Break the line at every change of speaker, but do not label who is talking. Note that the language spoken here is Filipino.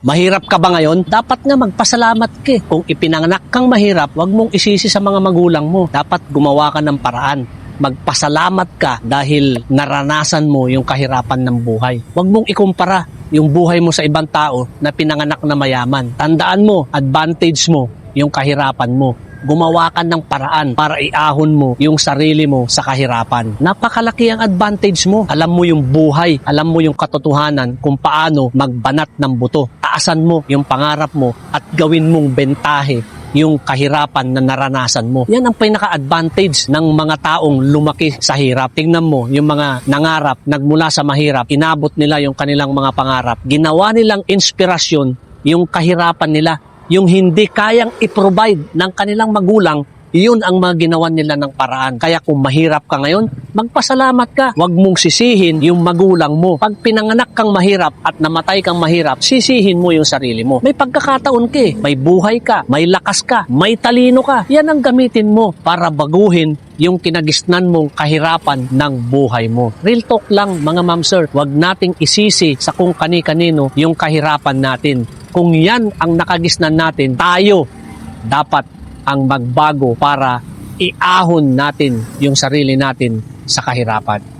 Mahirap ka ba ngayon? Dapat nga magpasalamat ka. eh. Kung ipinanganak kang mahirap, wag mong isisi sa mga magulang mo. Dapat gumawa ka ng paraan. Magpasalamat ka dahil naranasan mo yung kahirapan ng buhay. Huwag mong ikumpara yung buhay mo sa ibang tao na pinanganak na mayaman. Tandaan mo, advantage mo yung kahirapan mo gumawa ka ng paraan para iahon mo yung sarili mo sa kahirapan. Napakalaki ang advantage mo. Alam mo yung buhay, alam mo yung katotohanan kung paano magbanat ng buto. Taasan mo yung pangarap mo at gawin mong bentahe yung kahirapan na naranasan mo. Yan ang pinaka-advantage ng mga taong lumaki sa hirap. Tingnan mo, yung mga nangarap, nagmula sa mahirap, inabot nila yung kanilang mga pangarap. Ginawa nilang inspirasyon yung kahirapan nila yung hindi kayang i-provide ng kanilang magulang, yun ang mga ginawa nila ng paraan. Kaya kung mahirap ka ngayon, magpasalamat ka. Huwag mong sisihin yung magulang mo. Pag pinanganak kang mahirap at namatay kang mahirap, sisihin mo yung sarili mo. May pagkakataon ka eh. May buhay ka, may lakas ka, may talino ka. Yan ang gamitin mo para baguhin yung kinagisnan mong kahirapan ng buhay mo. Real talk lang mga ma'am sir, wag nating isisi sa kung kani-kanino yung kahirapan natin. Kung yan ang nakagisnan natin, tayo dapat ang magbago para iahon natin yung sarili natin sa kahirapan.